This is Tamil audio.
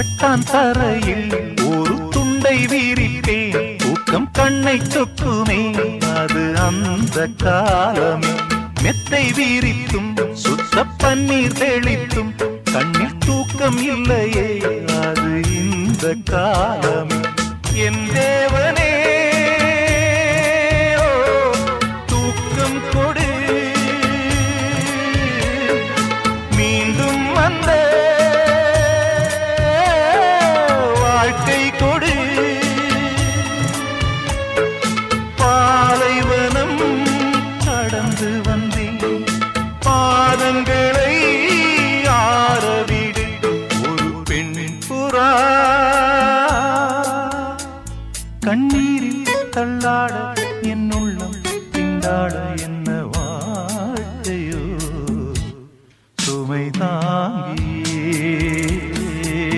கட்டான் தரையில் ஒரு துண்டை வீரிப்பேன் தூக்கம் கண்ணை சொக்குமே. அது அந்த காலமே. மெத்தை வீரித்தும் சுத்த பன்னீர் தெளித்தும் கண்ணில் தூக்கம் இல்லையே. அது இந்த காலமே. என் தேவனே தூக்கம் கொடு கொடு பாலைவனம் கடந்து வந்தேன். பாதங்களை ஆரவிடு ஒரு பெண்ணின் புறா. கண்ணீரில் தள்ளாட என் உள்ளம் திண்டாட என்ன வாழ்க்கையோ சுமை தாங்கியே.